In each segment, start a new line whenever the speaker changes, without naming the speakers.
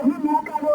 হুম কালো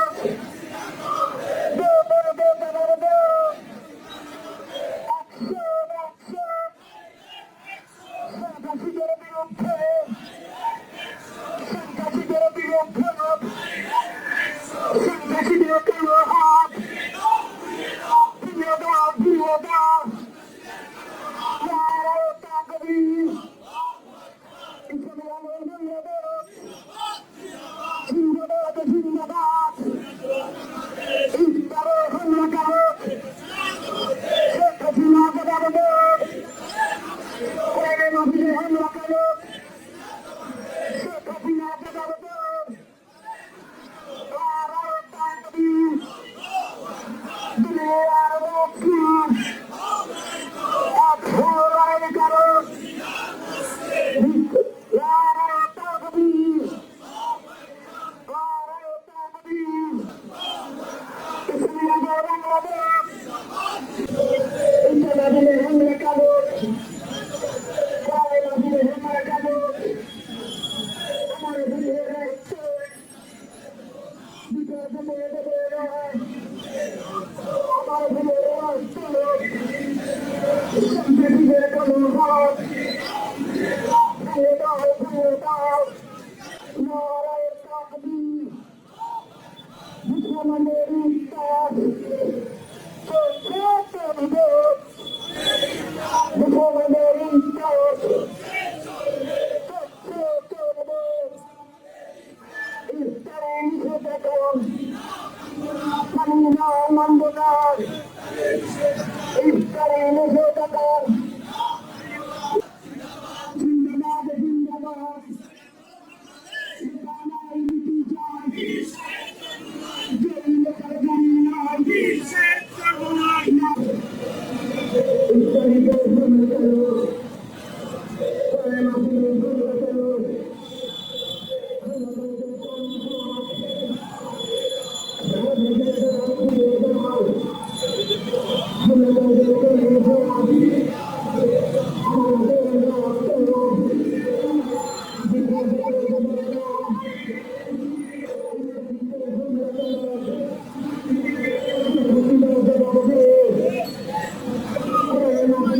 ইন্টারনেটে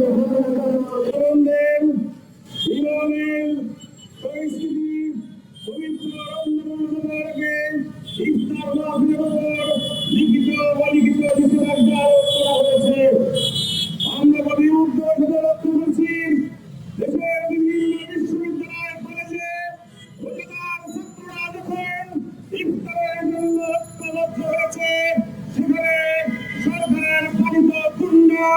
তরুণদের
জীবনের পরিস্থিতি পবিত্র রমজানকে ইফতার মাহফিলের উপর লিখিত বা লিখিত নিষেধাজ্ঞা আরোপ করা হয়েছে আমরা কবি উদ্যোগ লক্ষ্য করছি দেশের বিভিন্ন বিশ্ববিদ্যালয় কলেজে প্রতিদান ছাত্ররা যখন ইফতারের জন্য ঐক্যবদ্ধ হয়েছে সেখানে সরকারের পালিত কুণ্ডা